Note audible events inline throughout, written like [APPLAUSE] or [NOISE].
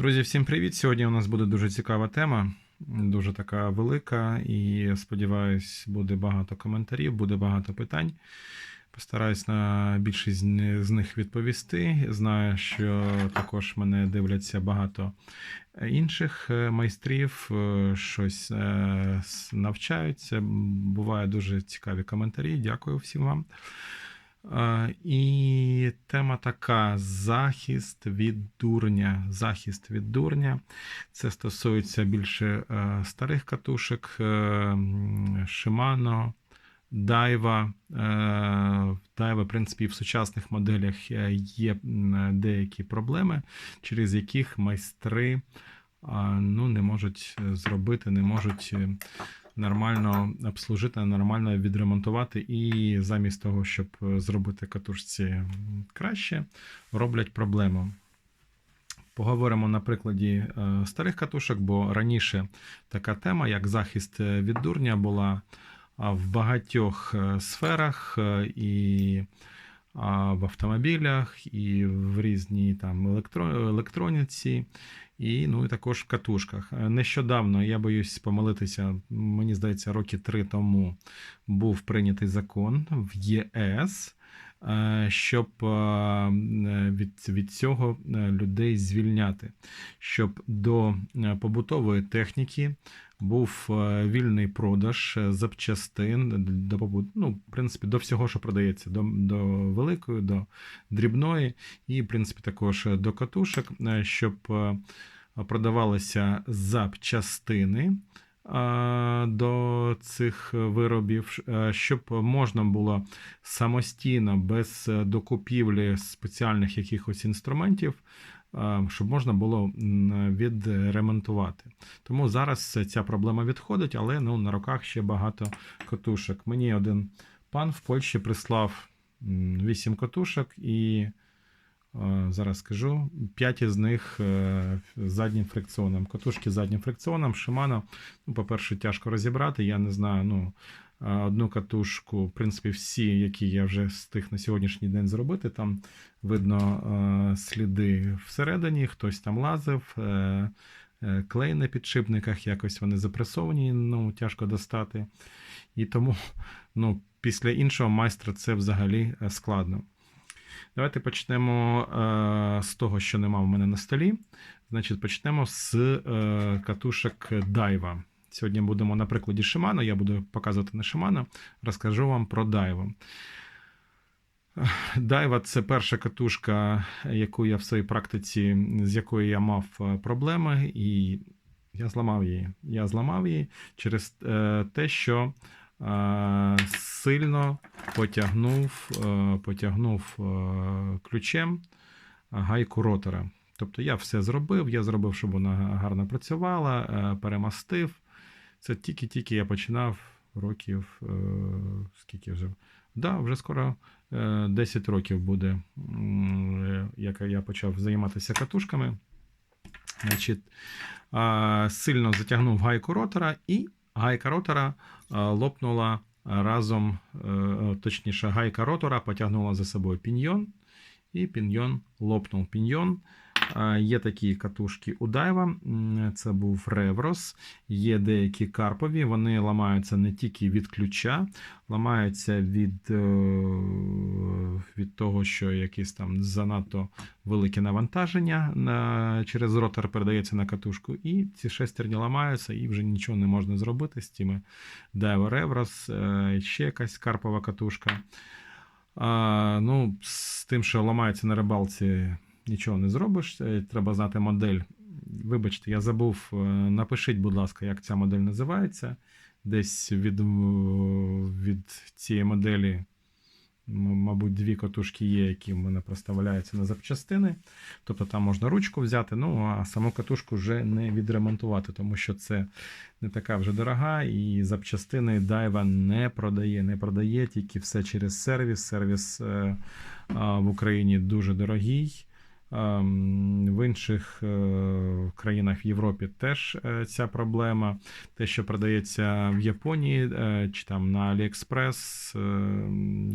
Друзі, всім привіт! Сьогодні у нас буде дуже цікава тема, дуже така велика, і сподіваюсь, буде багато коментарів, буде багато питань. Постараюсь на більшість з них відповісти. Знаю, що також мене дивляться багато інших е, майстрів, е, щось е, навчаються. Буває дуже цікаві коментарі. Дякую всім вам. Е, І тема така: захист від дурня. Захист від дурня. Це стосується більше е, старих катушок, Shimano, Daiwa. Е, в принципі, в сучасних моделях е, є деякі проблеми, через яких майстри ну, не можуть зробити, не можуть нормально обслужити, нормально відремонтувати. І замість того, щоб е, зробити катушці краще, роблять проблему. Поговоримо на прикладі е, старих катушок, бо раніше така тема, як захист е, від дурня, була в багатьох сферах і в автомобілях, і в різній там електро- електроніці, і, ну, і також в катушках. Е, Нещодавно, я боюсь помилитися, мені здається, роки три тому був прийнятий закон в ЄС. Е, Щоб е, від, від цього е, людей звільняти, щоб до побутової техніки був вільний продаж запчастин до побут, ну, в принципі, до всього, що продається, до, до великої, до дрібної, і, в принципі, також до катушок, щоб продавалися запчастини до цих виробів, е, щоб можна було самостійно, без е, докупівлі спеціальних якихось інструментів, е, щоб можна було відремонтувати. Тому зараз ця проблема відходить, але ну, на руках ще багато катушок. Мені один пан в Польщі прислав 8 катушок і. Е, Зараз скажу, 5 із них е, з заднім фрикціоном. Катушки з заднім фрикціоном, Shimano. Ну, по-перше, тяжко розібрати. Я не знаю, ну, е, одну катушку, в принципі, всі, які я вже встиг на сьогоднішній день зробити, там видно сліди всередині, хтось там лазив, клей на підшипниках, якось вони запресовані, ну, тяжко достати. І тому ну, після іншого майстра це взагалі складно. Давайте почнемо е, з того, що нема в мене на столі. Значить, почнемо з е, катушок Daiwa. Сьогодні будемо на прикладі Shimano, я буду показувати на Shimano, розкажу вам про Daiwa. Daiwa – це перша катушка, яку я в своїй практиці, з якою я мав е, проблеми, і я зламав її. Я зламав її через е, те, що сильно потягнув, е, потягнув е, ключем гайку ротора. Тобто я все зробив, я зробив, щоб вона гарно працювала, е, перемастив. Це тільки-тільки я починав років, е, скільки вже. Да, вже скоро е, 10 років буде, е, як я почав займатися катушками. Значить, сильно затягнув гайку ротора, і гайка ротора лопнула разом, е, точніше, гайка ротора потягнула за собою піньйон, і піньйон лопнув. Піньйон. Є такі катушки у Дайва, це був Реврос, є деякі карпові, вони ламаються не тільки від ключа, ламаються від, е, від того, що якесь там занадто велике навантаження на, через ротор передається на катушку, і ці шестерні ламаються, і вже нічого не можна зробити з цими Daiwa Revros, е, ще якась карпова катушка. А, ну, з тим, що ламається на рибалці, нічого не зробиш. е, Треба знати модель. Вибачте, я забув. е, Напишіть, будь ласка, як ця модель називається. Десь від, від цієї моделі, мабуть, дві катушки є, які в мене проставляються на запчастини. Тобто там можна ручку взяти, ну а саму катушку вже не відремонтувати, тому що це не така вже дорога, і запчастини Daiwa не продає. Не продає тільки все через сервіс. Сервіс е, в Україні дуже дорогий. Ем, В інших е, країнах в Європі теж е, ця проблема. Те, що продається в Японії е, чи там на е,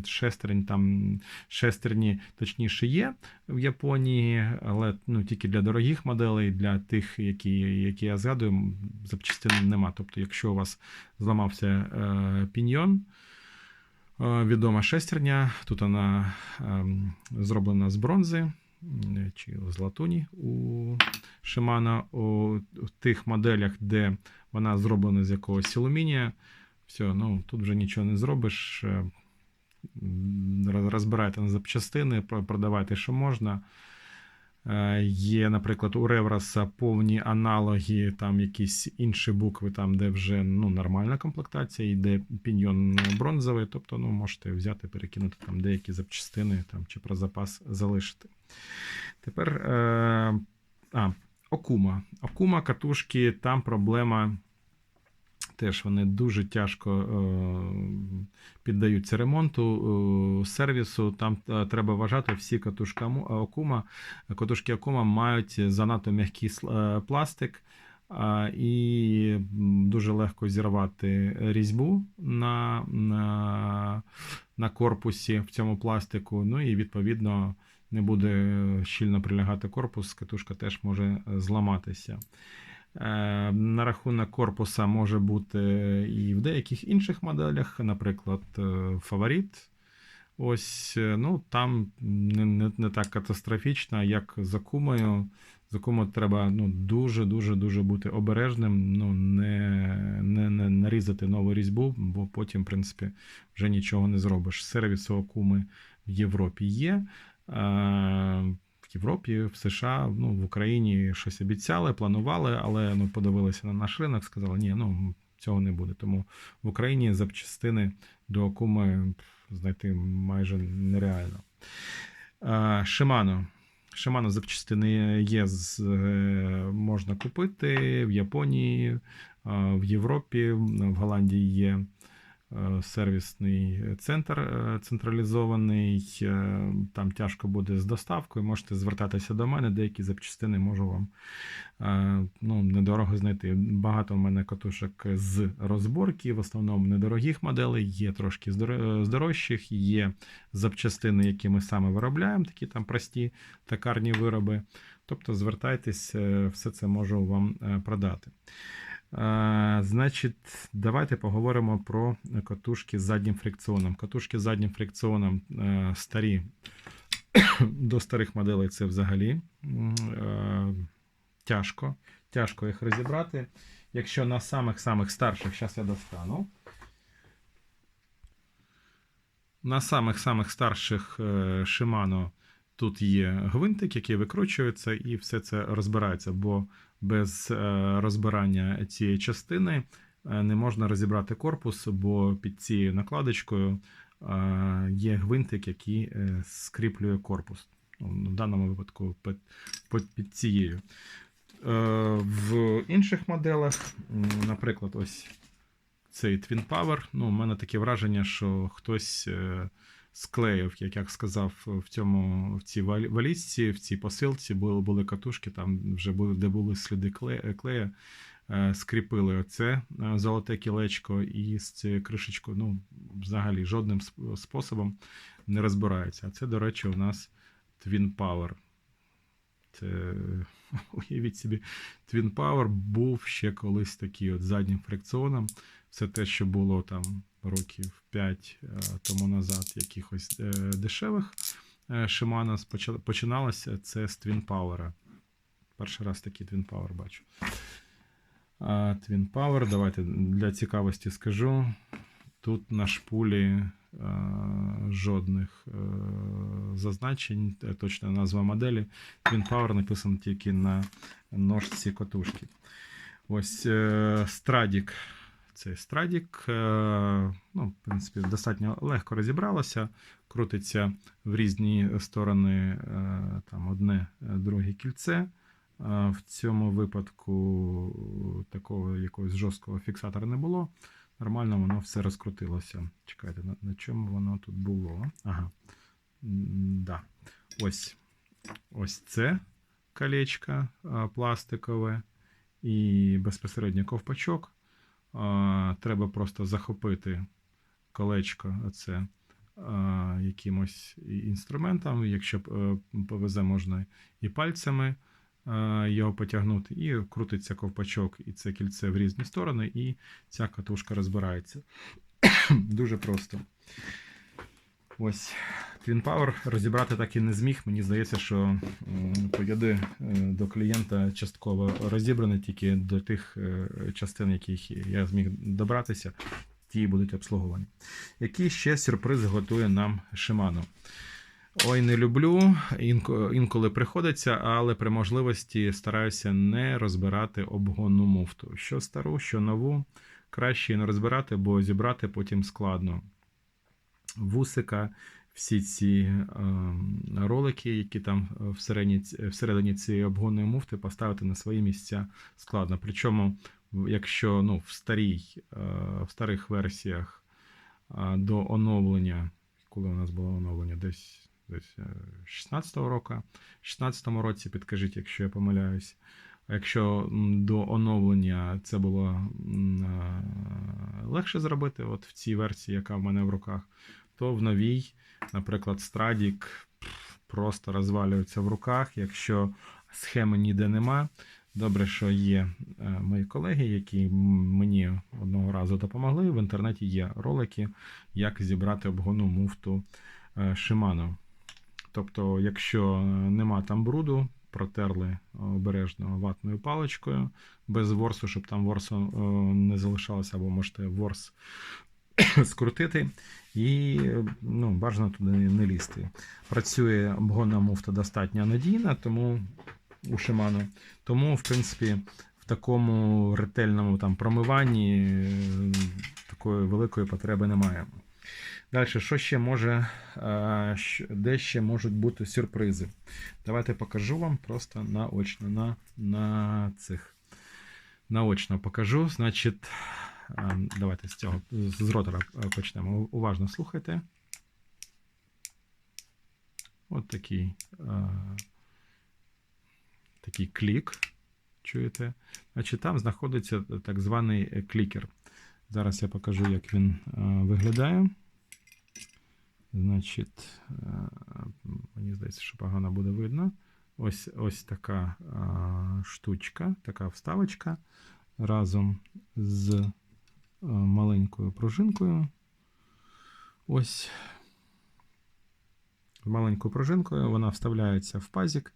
шестерень там шестерні точніше є в Японії, але ну, тільки для дорогих моделей, для тих, які, які я згадую, запчастин нема. Тобто, якщо у вас зламався піньйон, відома шестерня, тут вона ем, зроблена з бронзи чи з латуні у Шимана, У тих моделях, де вона зроблена з якогось алюмінія, все, ну тут вже нічого не зробиш. е, Розбирайте на запчастини, продавайте, що можна. Е, Є, наприклад, у Ревраса повні аналоги, там якісь інші букви, там, де вже ну, нормальна комплектація, йде піньйон бронзовий, тобто ну, можете взяти, перекинути там деякі запчастини там, чи про запас залишити. Тепер е, а, Окума. Окума катушки, там проблема. Теж вони дуже тяжко е, піддаються ремонту, е, сервісу. Там е, треба вважати всі катушки Окума. Катушки Окума мають занадто м'який пластик. І дуже легко зірвати різьбу на, на, на корпусі в цьому пластику. Ну і відповідно не буде щільно прилягати корпус, катушка теж може зламатися. Е, На рахунок корпуса може бути і в деяких інших моделях, наприклад, е, фаворит. Ось, е, ну там не, не, не так катастрофічно, як з Акумою. З Акумою треба ну, дуже дуже бути обережним, ну, не, не, не нарізати нову різьбу, бо потім, в принципі, вже нічого не зробиш. Сервіс у Акуми в Європі є. Європі, в США, ну, в Україні щось обіцяли, планували, але ну, подивилися на наш ринок, сказали, ні, ну цього не буде. Тому в Україні запчастини до Акуми знайти майже нереально. Shimano. Shimano запчастини є, е, можна купити в Японії, в Європі, в Голландії є сервісний центр е, централізований. е, Там тяжко буде з доставкою. Можете звертатися до мене, деякі запчастини можу вам е, ну, недорого знайти. Багато в мене катушок з розборки, в основному недорогих моделей, є трошки здор- здорожчих, є запчастини, які ми саме виробляємо, такі там прості токарні вироби. Тобто звертайтесь, е, все це можу вам е, продати. Е, Значить, давайте поговоримо про катушки з заднім фрикціоном. Катушки з заднім фрикціоном е, старі [COUGHS] до старих моделей це взагалі е, тяжко. Тяжко їх розібрати. Якщо на самих-самих старших, зараз я достану. На самих-самих старших е, Shimano тут є гвинтик, який викручується, і все це розбирається, бо без е, розбирання цієї частини е, не можна розібрати корпус, бо під цією накладочкою е, є гвинтик, який скріплює корпус. Ну, В даному випадку під, цією. В інших моделах, наприклад, ось цей Twin Power. Ну, у мене таке враження, що хтось склеїв, як я сказав, в цьому в цій валізці, в цій посилці були, були катушки, там вже були, де були сліди клея, е, скріпили оце е, золоте кілечко і з цією кришечкою, ну, взагалі жодним способом не розбирається. А це, до речі, у нас Twin Power. Це, [LAUGHS] уявіть собі, Twin Power був ще колись такий от заднім фрикціоном. Все те, що було там років 5 е, тому назад, якихось е, дешевих е, Shimano починалося це з Twin Power. Перший раз такий Twin Power бачу. Twin Power, давайте для цікавості скажу. Тут на шпулі е, жодних е, зазначень, е, точна назва моделі. Twin Power написано тільки на ножці котушки. Ось е, Цей Stradік, е, ну, в принципі, достатньо легко розібралося. Крутиться в різні сторони е, там одне, е, друге кільце. В цьому випадку такого якогось жорсткого фіксатора не було. Нормально воно все розкрутилося. Чекайте, на, на чому воно тут було? Ага. Да. Ось. ось це колечко пластикове і безпосередньо ковпачок. Треба просто захопити колечко оце якимось інструментом. Якщо е, повезе, можна і пальцями його потягнути, і крутиться ковпачок, і це кільце в різні сторони, і ця катушка розбирається. [COUGHS] Дуже просто. Ось. Twin Power розібрати так і не зміг. Мені здається, що пояди е, до клієнта частково розібрані тільки до тих е, частин, яких я зміг добратися, ті будуть обслуговані. Які ще сюрпризи готує нам Shimano? Ой, не люблю, інколи приходиться, але при можливості стараюся не розбирати обгонну муфту. Що стару, що нову, краще не розбирати, бо зібрати потім складно. Вусика, всі ці е, ролики, які там всередині, всередині цієї обгонної муфти, поставити на свої місця складно. Причому, якщо ну, в, старій, е, в старих версіях е, до оновлення, коли у нас було оновлення, десь, десь е, 16-го року, в 16-му році, підкажіть, якщо я помиляюсь. Якщо до оновлення це було е, легше зробити, от в цій версії, яка в мене в руках, то в новій, наприклад, Страдік просто розвалюється в руках, якщо схеми ніде нема. Добре, що є е, мої колеги, які мені одного разу допомогли. В інтернеті є ролики, як зібрати обгонну муфту е, Shimano. Тобто, якщо нема там бруду, протерли обережно ватною паличкою без ворсу, щоб там ворсу е, не залишалося, або можете ворс [COUGHS] скрутити. І ну, бажано туди не лізти. Працює обгонна муфта достатньо надійна, тому у Shimano. Тому, в принципі, в такому ретельному там промиванні е, такої великої потреби немає. Далі, що ще може, е, де ще можуть бути сюрпризи? Давайте покажу вам просто наочно на, на цих. Наочно покажу. Значить, давайте з цього з ротора е, почнемо. Уважно слухайте. От такий, е, такий клік. Чуєте? Значить, там знаходиться так званий е, клікер. Зараз я покажу, як він е, виглядає. Значить, е, мені здається, що погано буде видно. Ось, ось така е, штучка, така вставочка разом з е, маленькою пружинкою. Ось маленькою пружинкою вона вставляється в пазик,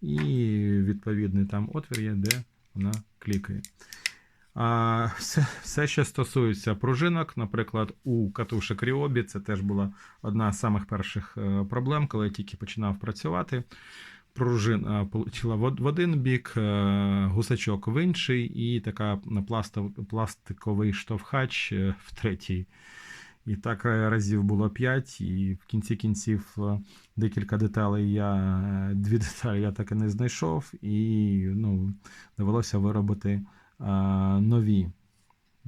і відповідний там отвір є, де вона клікає. А все, все, що стосується пружинок, наприклад, у катушек Ryobi, це теж була одна з самих перших е, проблем, коли я тільки починав працювати. Пружина полетіла в один бік, е, гусачок в інший, і така пластов- пластиковий штовхач е, в третій. І так е, разів було 5, і в кінці кінців е, декілька деталей я е, дві [LAUGHS] деталі я так і не знайшов, і ну, довелося виробити а, нові,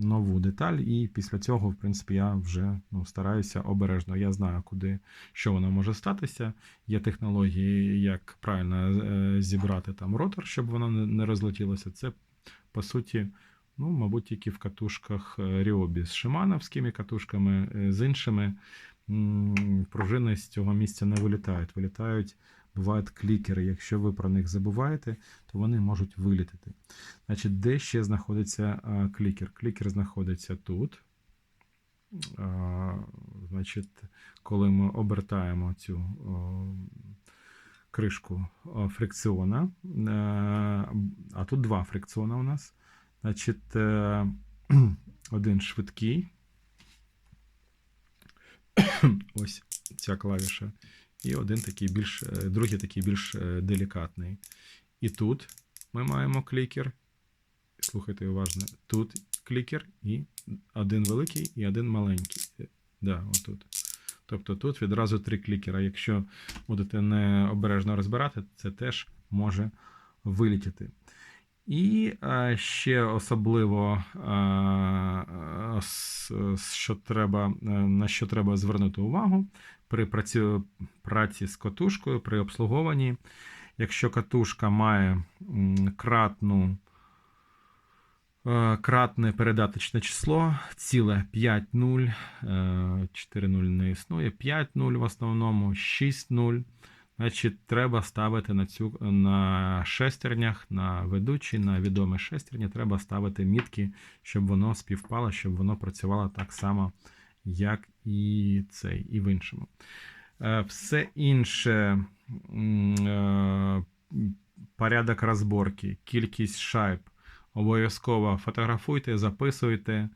нову деталь, і після цього, в принципі, я вже ну, стараюся обережно. Я знаю, куди що воно може статися. Є технології, як правильно е, зібрати там ротор, щоб воно не розлетілося. Це по суті. Ну, мабуть, тільки в катушках е, Ryobi з шимановськими катушками, е, з іншими пружини з цього місця не вилітають. Вилітають, бувають клікери. Якщо ви про них забуваєте, то вони можуть вилітати. Значить, де ще знаходиться клікер? Клікер знаходиться тут. Значить, коли ми обертаємо цю кришку о, фрикціона, е, а тут два фрикціона у нас. Значить, е, [CLEARS THROAT] один швидкий. [CLEARS THROAT] Ось ця клавіша. І один такий більш, е, другий такий більш е, делікатний. І тут ми маємо клікер. Слухайте уважно. Тут клікер і один великий і один маленький. Е, Да, отут. Тобто тут відразу три клікера. Якщо будете необережно розбирати, це теж може вилітіти. І ще особливо, що треба, на що треба звернути увагу при праці, праці з катушкою, при обслуговуванні. Якщо катушка має кратну, е, кратне передаточне число, ціле 5-0, е, 4-0 не існує, 5-0 в основному, 6-0. Значить, треба ставити на цю на шестернях, на ведучі, на відомі шестерні, треба ставити мітки, щоб воно співпало, щоб воно працювало так само, як і цей, і в іншому. Е, Все інше е, порядок розборки, кількість шайб. Обов'язково фотографуйте, записуйте.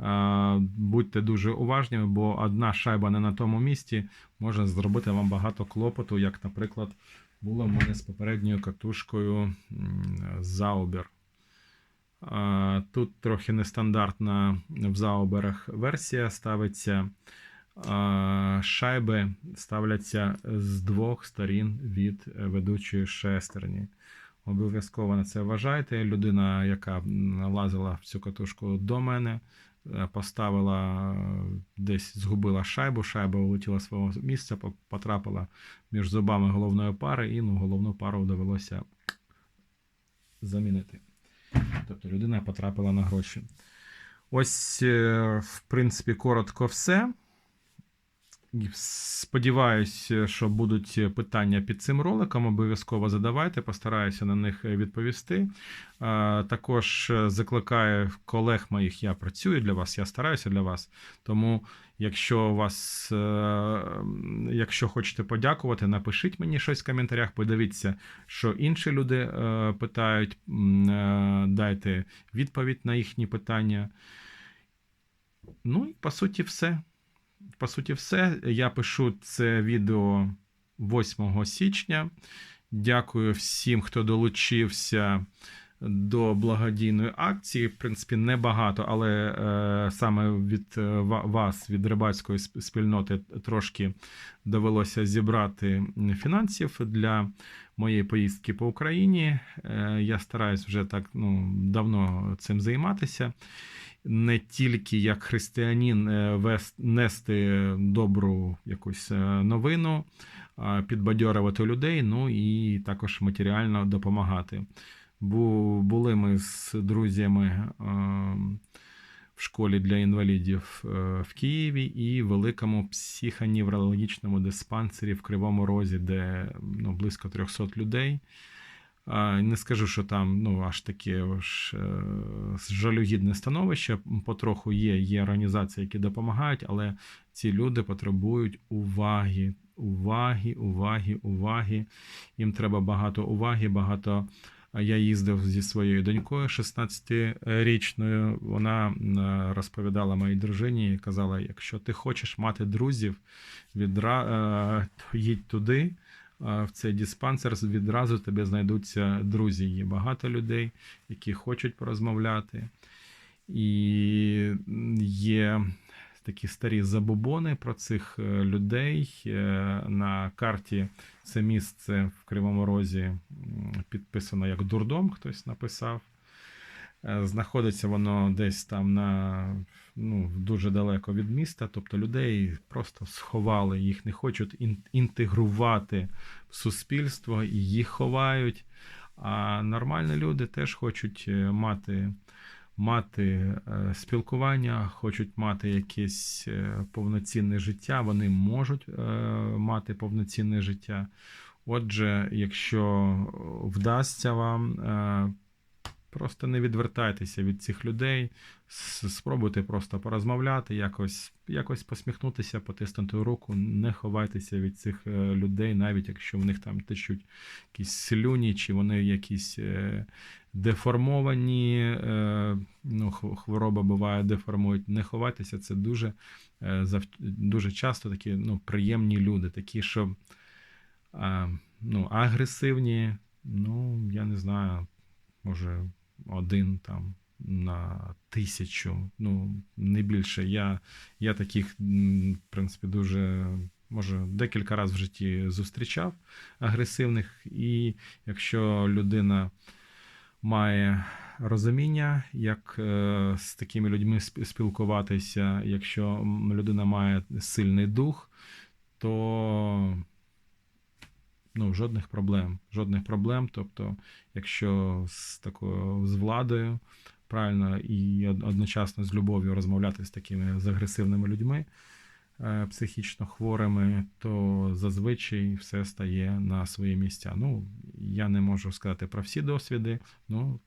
Е, Будьте дуже уважними, бо одна шайба не на тому місці може зробити вам багато клопоту, як, наприклад, було в мене з попередньою катушкою. А, Тут трохи нестандартна в зауберах версія ставиться. Шайби ставляться з двох сторін від ведучої шестерні. Обов'язково на це вважайте. Людина, яка м, лазила в цю катушку до мене, е, поставила десь згубила шайбу, шайба улетіла з свого місця, потрапила між зубами головної пари, і ну, головну пару довелося замінити. Тобто людина потрапила на гроші. Ось, е, в принципі, коротко все. І Сподіваюсь, що будуть питання під цим роликом. Обов'язково задавайте, постараюся на них відповісти. Також закликаю колег моїх, я працюю для вас, я стараюся для вас. Тому, якщо вас, е, якщо хочете подякувати, напишіть мені щось в коментарях, подивіться, що інші люди е, питають, е, дайте відповідь на їхні питання. Ну і по суті, все. По суті, все. Я пишу це відео 8 січня. Дякую всім, хто долучився до благодійної акції. В принципі, небагато, але е, саме від е, вас, від рибацької спільноти, трошки довелося зібрати фінансів для моєї поїздки по Україні. Е, я стараюсь вже так ну, давно цим займатися не тільки як християнин е, нести добру якусь е, новину, підбадьорювати людей, ну і також матеріально допомагати. Бу- Були ми з друзями е, в школі для інвалідів е, в Києві і великому психоневрологічному диспансері в Кривому Розі, де ну, близько 300 людей. Не скажу, що там ну, аж таке ж, е, жалюгідне становище. Потроху є, є організації, які допомагають, але ці люди потребують уваги, уваги, уваги, уваги. Їм треба багато уваги, багато. Я їздив зі своєю донькою 16-річною. Вона розповідала моїй дружині і казала: якщо ти хочеш мати друзів, відра... е, їдь туди в цей диспансер відразу тобі знайдуться друзі. Є багато людей, які хочуть порозмовляти. І є такі старі забобони про цих е, людей. Е, На карті це місце в Кривому Розі підписано як дурдом, хтось написав. Е, Знаходиться воно десь там на ну, дуже далеко від міста, тобто людей просто сховали, їх не хочуть ін- інтегрувати в суспільство, і їх ховають. А нормальні люди теж хочуть мати, мати е, спілкування, хочуть мати якесь е, повноцінне життя. Вони можуть е, мати повноцінне життя. Отже, якщо вдасться вам, просто не відвертайтеся від цих людей, спробуйте просто порозмовляти, якось, якось посміхнутися, потиснути руку, не ховайтеся від цих людей, навіть якщо в них там течуть якісь слюні, чи вони якісь деформовані, е, ну, хвороба буває, деформують. Не ховайтеся, це дуже, е, дуже часто такі ну, приємні люди, такі, що ну, агресивні, ну, я не знаю, може, один там на тисячу, ну, не більше. Я, я таких, в принципі, дуже, може, декілька разів в житті зустрічав агресивних, і якщо людина має розуміння, як е, з такими людьми спілкуватися. Якщо людина має сильний дух, то ну, жодних проблем. Жодних проблем. Тобто, якщо з такою з владою правильно і одночасно з любов'ю розмовляти з такими з агресивними людьми, психічно хворими, то зазвичай все стає на свої місця. Ну, я не можу сказати про всі досвіди, ну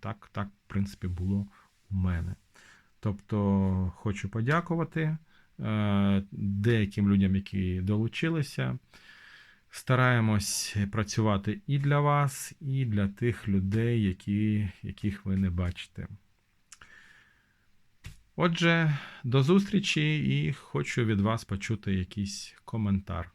так, так, в принципі, було у мене. Тобто, хочу подякувати е, деяким людям, які долучилися. Стараємось працювати і для вас, і для тих людей, які, яких ви не бачите. Отже, до зустрічі і хочу від вас почути якийсь коментар.